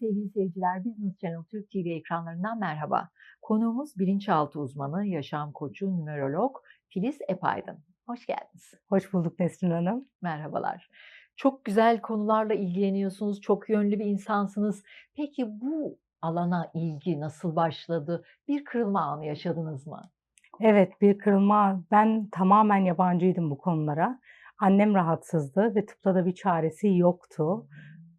Sevgili seyirciler, Business Channel Türk TV ekranlarından merhaba. Konuğumuz bilinçaltı uzmanı, yaşam koçu, numerolog Filiz Epaydın. Hoş geldiniz. Hoş bulduk Nesrin Hanım. Merhabalar. Çok güzel konularla ilgileniyorsunuz, çok yönlü bir insansınız. Peki bu alana ilgi nasıl başladı? Bir kırılma anı yaşadınız mı? Evet bir kırılma. Ben tamamen yabancıydım bu konulara. Annem rahatsızdı ve tıpta da bir çaresi yoktu.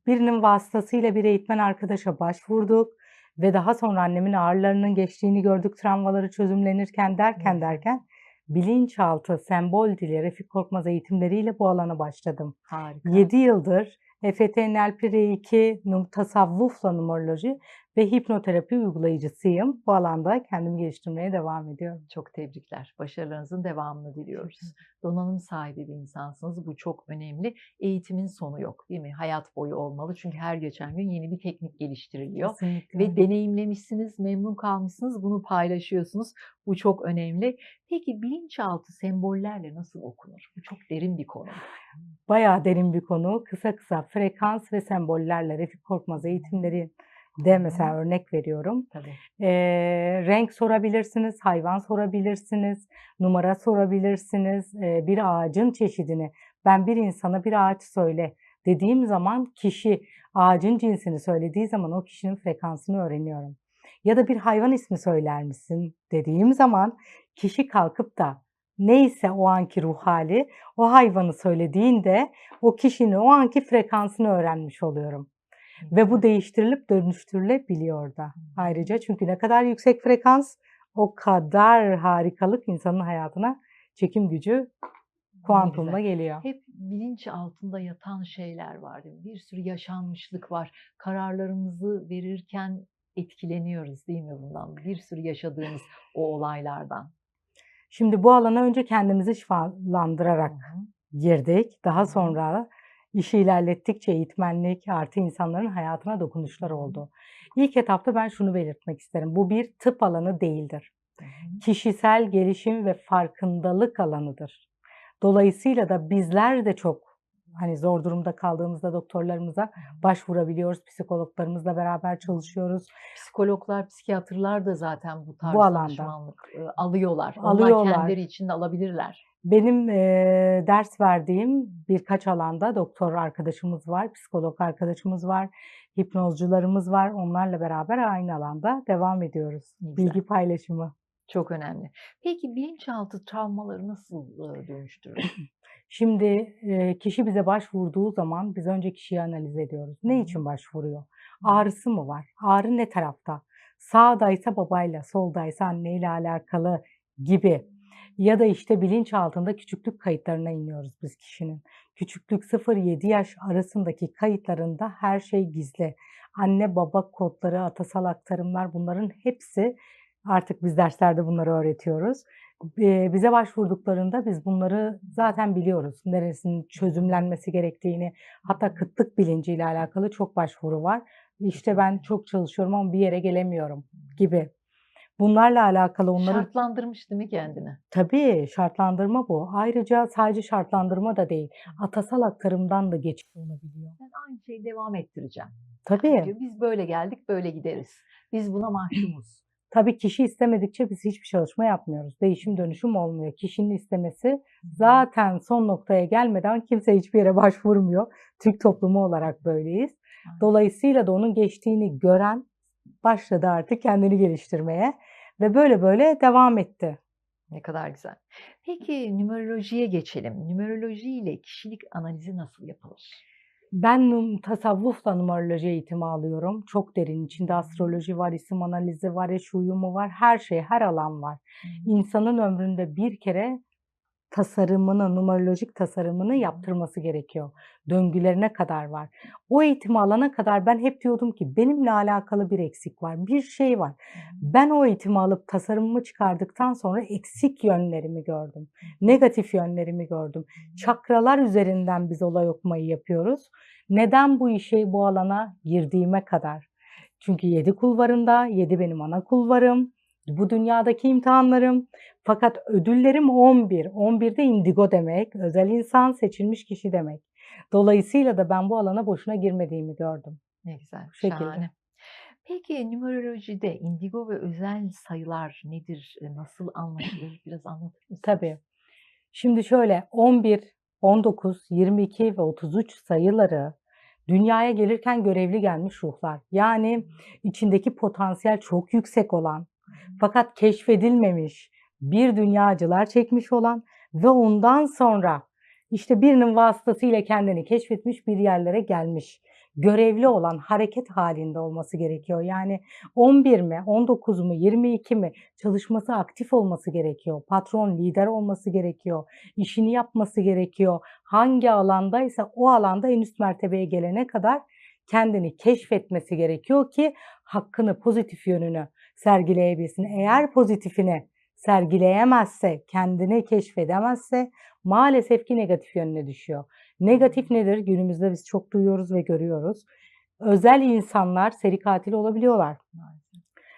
Birinin vasıtasıyla bir eğitmen arkadaşa başvurduk ve daha sonra annemin ağrılarının geçtiğini gördük, travmaları çözümlenirken derken derken bilinçaltı, sembol dili, Refik Korkmaz eğitimleriyle bu alana başladım. Harika. 7 yıldır EFT, NLP, R2, num- tasavvufla numeroloji ve hipnoterapi uygulayıcısıyım. Bu alanda kendimi geliştirmeye devam ediyorum. Çok tebrikler. Başarılarınızın devamını diliyoruz. Donanım sahibi bir insansınız. Bu çok önemli. Eğitimin sonu yok değil mi? Hayat boyu olmalı. Çünkü her geçen gün yeni bir teknik geliştiriliyor. Kesinlikle. Ve deneyimlemişsiniz, memnun kalmışsınız, bunu paylaşıyorsunuz. Bu çok önemli. Peki bilinçaltı sembollerle nasıl okunur? Bu çok derin bir konu. Bayağı derin bir konu. Kısa kısa frekans ve sembollerle Refik Korkmaz eğitimleri de mesela örnek veriyorum. Tabii. Ee, renk sorabilirsiniz, hayvan sorabilirsiniz, numara sorabilirsiniz, ee, bir ağacın çeşidini. Ben bir insana bir ağaç söyle dediğim zaman kişi ağacın cinsini söylediği zaman o kişinin frekansını öğreniyorum. Ya da bir hayvan ismi söyler misin dediğim zaman kişi kalkıp da neyse o anki ruh hali o hayvanı söylediğinde o kişinin o anki frekansını öğrenmiş oluyorum. Ve bu değiştirilip dönüştürülebiliyor da. Ayrıca çünkü ne kadar yüksek frekans o kadar harikalık insanın hayatına çekim gücü kuantumla geliyor. Hep bilinç altında yatan şeyler var. Bir sürü yaşanmışlık var. Kararlarımızı verirken etkileniyoruz değil mi bundan? Bir sürü yaşadığımız o olaylardan. Şimdi bu alana önce kendimizi şifalandırarak girdik. Daha sonra işi ilerlettikçe eğitmenlik artı insanların hayatına dokunuşlar oldu. İlk etapta ben şunu belirtmek isterim. Bu bir tıp alanı değildir. Kişisel gelişim ve farkındalık alanıdır. Dolayısıyla da bizler de çok hani zor durumda kaldığımızda doktorlarımıza başvurabiliyoruz. Psikologlarımızla beraber çalışıyoruz. Psikologlar, psikiyatrlar da zaten bu tarz Bu alanda. danışmanlık e, alıyorlar. Onlar Alıyorlar. kendileri için de alabilirler. Benim eee, ders verdiğim birkaç alanda doktor arkadaşımız var, psikolog arkadaşımız var, hipnozcularımız var. Onlarla beraber aynı alanda devam ediyoruz. Güzel. Bilgi paylaşımı. Çok önemli. Peki bilinçaltı travmaları nasıl e, dönüştürür? Şimdi eee, kişi bize başvurduğu zaman biz önce kişiyi analiz ediyoruz. Ne için başvuruyor? Ağrısı mı var? Ağrı ne tarafta? Sağdaysa babayla, soldaysa anneyle alakalı gibi. Ya da işte bilinç altında küçüklük kayıtlarına iniyoruz biz kişinin. Küçüklük 0-7 yaş arasındaki kayıtlarında her şey gizli. Anne baba kodları, atasal aktarımlar bunların hepsi artık biz derslerde bunları öğretiyoruz. Bize başvurduklarında biz bunları zaten biliyoruz. Neresinin çözümlenmesi gerektiğini, hatta kıtlık bilinciyle alakalı çok başvuru var. İşte ben çok çalışıyorum ama bir yere gelemiyorum gibi. Bunlarla alakalı onların Şartlandırmış değil mi kendini? tabii şartlandırma bu. Ayrıca sadece şartlandırma da değil, atasal aktarımdan da geçiş olabiliyor. Ben aynı şeyi devam ettireceğim. Tabii. Diyor, Biz böyle geldik, böyle gideriz. Biz buna mahkumuz. Tabii kişi istemedikçe biz hiçbir çalışma yapmıyoruz. Değişim dönüşüm olmuyor. Kişinin istemesi zaten son noktaya gelmeden kimse hiçbir yere başvurmuyor. Türk toplumu olarak böyleyiz. Dolayısıyla da onun geçtiğini gören başladı artık kendini geliştirmeye ve böyle böyle devam etti. Ne kadar güzel. Peki numerolojiye geçelim. Numeroloji ile kişilik analizi nasıl yapılır? Ben num- tasavvufla numeroloji eğitimi alıyorum. Çok derin. içinde astroloji var, isim analizi var, eş uyumu var. Her şey, her alan var. İnsanın ömründe bir kere tasarımını, numerolojik tasarımını yaptırması gerekiyor. Döngülerine kadar var. O eğitimi alana kadar ben hep diyordum ki benimle alakalı bir eksik var, bir şey var. Ben o eğitimi alıp tasarımımı çıkardıktan sonra eksik yönlerimi gördüm. Negatif yönlerimi gördüm. Çakralar üzerinden biz olay okumayı yapıyoruz. Neden bu işe, bu alana girdiğime kadar? Çünkü yedi kulvarında, yedi benim ana kulvarım. Bu dünyadaki imtihanlarım. Fakat ödüllerim 11. 11 de indigo demek. Özel insan, seçilmiş kişi demek. Dolayısıyla da ben bu alana boşuna girmediğimi gördüm. Ne güzel, Bu şekilde. şahane. Peki numerolojide indigo ve özel sayılar nedir? Eee, nasıl anlaşılır? Biraz anlatır mısınız? Tabii. Şimdi şöyle 11, 19, 22 ve 33 sayıları dünyaya gelirken görevli gelmiş ruhlar. Yani içindeki potansiyel çok yüksek olan fakat keşfedilmemiş bir dünya acılar çekmiş olan ve ondan sonra işte birinin vasıtasıyla kendini keşfetmiş bir yerlere gelmiş. Görevli olan hareket halinde olması gerekiyor. Yani 11 mi, 19 mu, 22 mi çalışması aktif olması gerekiyor. Patron, lider olması gerekiyor. işini yapması gerekiyor. Hangi alandaysa o alanda en üst mertebeye gelene kadar kendini keşfetmesi gerekiyor ki hakkını, pozitif yönünü sergileyebilsin. Eğer pozitifini sergileyemezse, kendini keşfedemezse maalesef ki negatif yönüne düşüyor. Negatif nedir? Günümüzde biz çok duyuyoruz ve görüyoruz. Özel insanlar seri katil olabiliyorlar.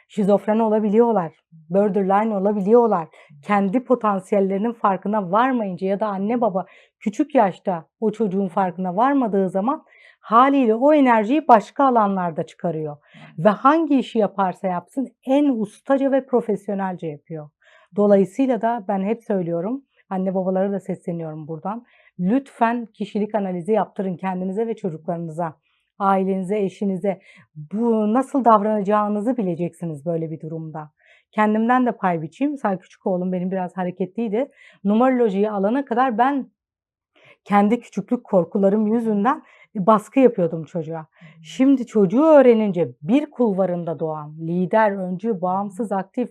Şizofren olabiliyorlar. Borderline olabiliyorlar. Kendi potansiyellerinin farkına varmayınca ya da anne baba küçük yaşta o çocuğun farkına varmadığı zaman haliyle o enerjiyi başka alanlarda çıkarıyor. Ve hangi işi yaparsa yapsın en ustaca ve profesyonelce yapıyor. Dolayısıyla da ben hep söylüyorum, anne babalara da sesleniyorum buradan. Lütfen kişilik analizi yaptırın kendinize ve çocuklarınıza, ailenize, eşinize. Bu nasıl davranacağınızı bileceksiniz böyle bir durumda. Kendimden de pay biçeyim. Mesela küçük oğlum benim biraz hareketliydi. Numerolojiyi alana kadar ben kendi küçüklük korkularım yüzünden baskı yapıyordum çocuğa. Şimdi çocuğu öğrenince bir kulvarında doğan, lider, öncü, bağımsız, aktif,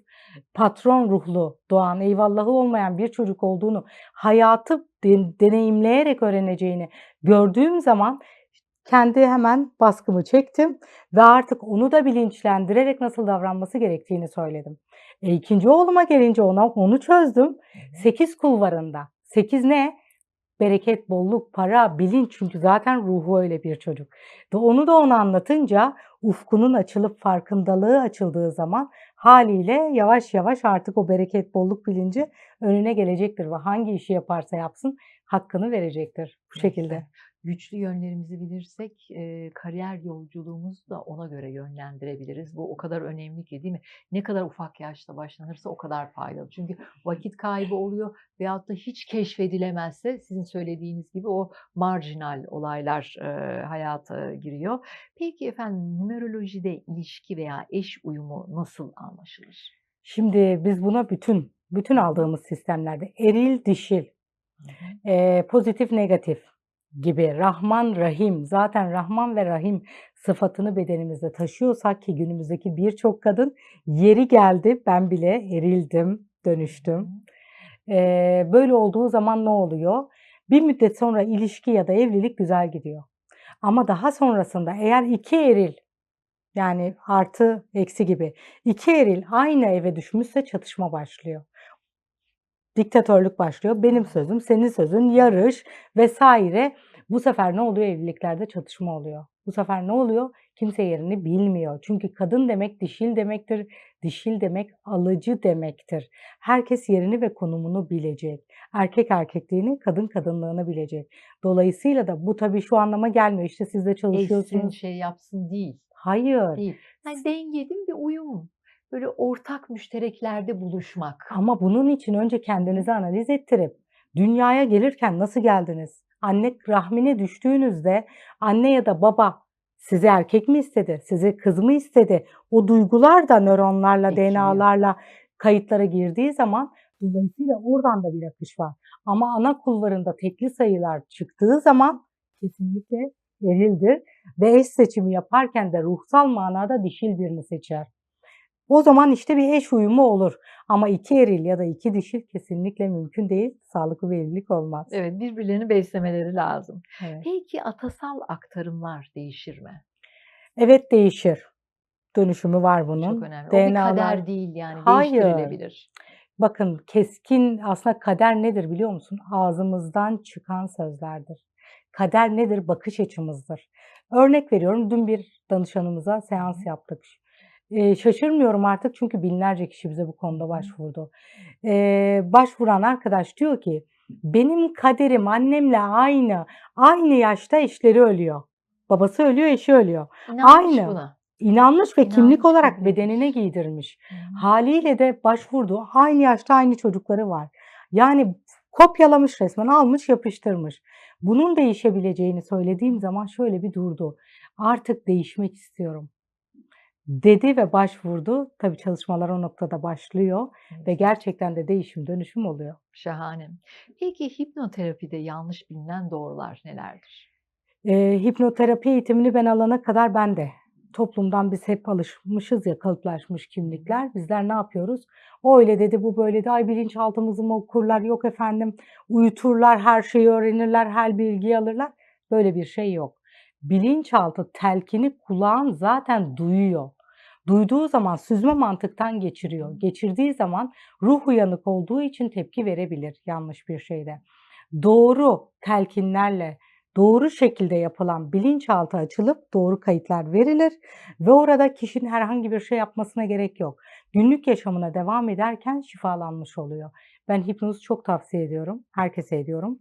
patron ruhlu doğan, eyvallahı olmayan bir çocuk olduğunu, hayatı den- deneyimleyerek öğreneceğini gördüğüm zaman kendi hemen baskımı çektim ve artık onu da bilinçlendirerek nasıl davranması gerektiğini söyledim. E, ikinci oğluma gelince ona onu çözdüm. 8 kulvarında. 8 ne? Bereket, bolluk, para, bilinç çünkü zaten ruhu öyle bir çocuk. Ve onu da ona anlatınca ufkunun açılıp farkındalığı açıldığı zaman haliyle yavaş yavaş artık o bereket, bolluk bilinci önüne gelecektir ve hangi işi yaparsa yapsın hakkını verecektir bu şekilde. Güçlü yönlerimizi bilirsek eee, kariyer yolculuğumuzu da ona göre yönlendirebiliriz. Bu o kadar önemli ki değil mi? Ne kadar ufak yaşta başlanırsa o kadar faydalı. Çünkü vakit kaybı oluyor veyahut da hiç keşfedilemezse sizin söylediğiniz gibi o marjinal olaylar eee, hayata giriyor. Peki efendim numerolojide ilişki veya eş uyumu nasıl anlaşılır? Şimdi biz buna bütün, bütün aldığımız sistemlerde eril, dişil, eee, pozitif, negatif gibi Rahman, Rahim zaten Rahman ve Rahim sıfatını bedenimizde taşıyorsak ki günümüzdeki birçok kadın yeri geldi ben bile erildim, dönüştüm. Eee, böyle olduğu zaman ne oluyor? Bir müddet sonra ilişki ya da evlilik güzel gidiyor. Ama daha sonrasında eğer iki eril yani artı eksi gibi iki eril aynı eve düşmüşse çatışma başlıyor. Diktatörlük başlıyor. Benim sözüm, senin sözün, yarış vesaire. Bu sefer ne oluyor? Evliliklerde çatışma oluyor. Bu sefer ne oluyor? Kimse yerini bilmiyor. Çünkü kadın demek dişil demektir. Dişil demek alıcı demektir. Herkes yerini ve konumunu bilecek. Erkek erkekliğini, kadın kadınlığını bilecek. Dolayısıyla da bu tabii şu anlama gelmiyor. İşte siz de Eşsin çalışıyorsunuz. şey yapsın değil. Hayır. Değil. Yani dengeli bir uyum. Böyle ortak müştereklerde buluşmak. Ama bunun için önce kendinizi analiz ettirip dünyaya gelirken nasıl geldiniz? Anne rahmine düştüğünüzde anne ya da baba sizi erkek mi istedi, sizi kız mı istedi? O duygular da nöronlarla, Etkiliyor. DNA'larla kayıtlara girdiği zaman dolayısıyla oradan da bir akış var. Ama ana kulvarında tekli sayılar çıktığı zaman kesinlikle erildir ve eş seçimi yaparken de ruhsal manada dişil birini seçer. O zaman işte bir eş uyumu olur. Ama iki eril ya da iki dişil kesinlikle mümkün değil. Sağlıklı bir evlilik olmaz. Evet, birbirlerini beslemeleri lazım. Evet. Peki atasal aktarımlar değişir mi? Evet değişir. Dönüşümü var bunun. Çok önemli. O bir DNA'lar kader değil yani Hayır. değiştirilebilir. Bakın keskin aslında kader nedir biliyor musun? Ağzımızdan çıkan sözlerdir. Kader nedir? Bakış açımızdır. Örnek veriyorum dün bir danışanımıza seans yaptık. Eee, şaşırmıyorum artık çünkü binlerce kişi bize bu konuda başvurdu. Eee, başvuran arkadaş diyor ki benim kaderim annemle aynı. Aynı yaşta eşleri ölüyor. Babası ölüyor, eşi ölüyor. İnanmış Aynı. buna. İnanmış ve İnanmış kimlik olarak demiş. bedenine giydirmiş. Hı. Haliyle de başvurdu. Aynı yaşta aynı çocukları var. Yani kopyalamış resmen, almış yapıştırmış. Bunun değişebileceğini söylediğim zaman şöyle bir durdu. Artık değişmek istiyorum. Dedi ve başvurdu. Tabii çalışmalar o noktada başlıyor ve gerçekten de değişim dönüşüm oluyor. Şahane. Peki hipnoterapide yanlış bilinen doğrular nelerdir? Eee, hipnoterapi eğitimini ben alana kadar ben de toplumdan biz hep alışmışız ya kalıplaşmış kimlikler. Bizler ne yapıyoruz? O öyle dedi, bu böyle dedi. Ay bilinçaltımızı mı okurlar? Yok efendim uyuturlar, her şeyi öğrenirler, her bilgiyi alırlar. Böyle bir şey yok. Bilinçaltı telkini kulağın zaten duyuyor. Duyduğu zaman süzme mantıktan geçiriyor. Geçirdiği zaman ruh uyanık olduğu için tepki verebilir yanlış bir şeyde. Doğru telkinlerle, doğru şekilde yapılan bilinçaltı açılıp doğru kayıtlar verilir ve orada kişinin herhangi bir şey yapmasına gerek yok. Günlük yaşamına devam ederken şifalanmış oluyor. Ben hipnozu çok tavsiye ediyorum. Herkese ediyorum.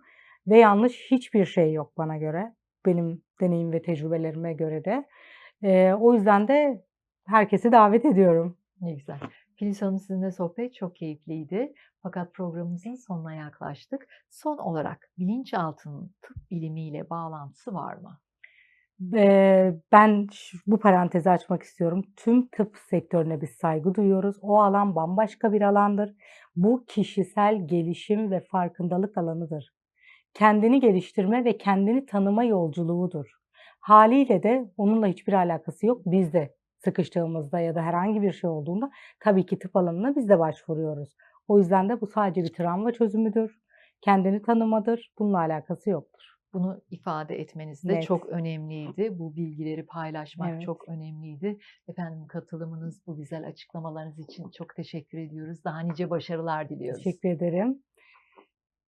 Ve yanlış hiçbir şey yok bana göre. Benim deneyim ve tecrübelerime göre de. Eee, o yüzden de herkesi davet ediyorum. Ne güzel. Filiz Hanım sizinle sohbet çok keyifliydi. Fakat programımızın sonuna yaklaştık. Son olarak bilinçaltının tıp bilimiyle bağlantısı var mı? Ben bu parantezi açmak istiyorum. Tüm tıp sektörüne biz saygı duyuyoruz. O alan bambaşka bir alandır. Bu kişisel gelişim ve farkındalık alanıdır. Kendini geliştirme ve kendini tanıma yolculuğudur. Haliyle de onunla hiçbir alakası yok. Biz de sıkıştığımızda ya da herhangi bir şey olduğunda tabii ki tıp alanına biz de başvuruyoruz. O yüzden de bu sadece bir travma çözümüdür. Kendini tanımadır. Bununla alakası yoktur. Bunu ifade etmeniz de Net. çok önemliydi. Bu bilgileri paylaşmak Evet. çok önemliydi. Efendim katılımınız, bu güzel açıklamalarınız için çok teşekkür ediyoruz. Daha nice başarılar diliyoruz. Teşekkür ederim.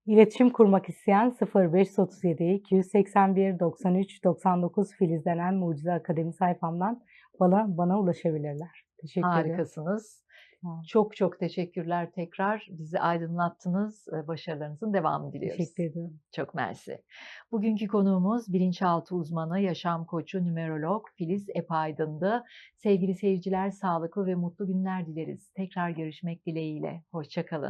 İletişim kurmak isteyen 0537 281 93 99 filizlenen Mucize Akademi sayfamdan bana bana ulaşabilirler. Teşekkür ederim. Harikasınız. Olun. Çok çok teşekkürler tekrar. Bizi aydınlattınız. Eee, Başarılarınızın devamını diliyoruz. Teşekkür ediyorum. Çok mersi. Bugünkü konuğumuz bilinçaltı uzmanı, yaşam koçu, numerolog Filiz Epaydın'dı. Sevgili seyirciler, sağlıklı ve mutlu günler dileriz. Tekrar görüşmek dileğiyle. Hoşçakalın.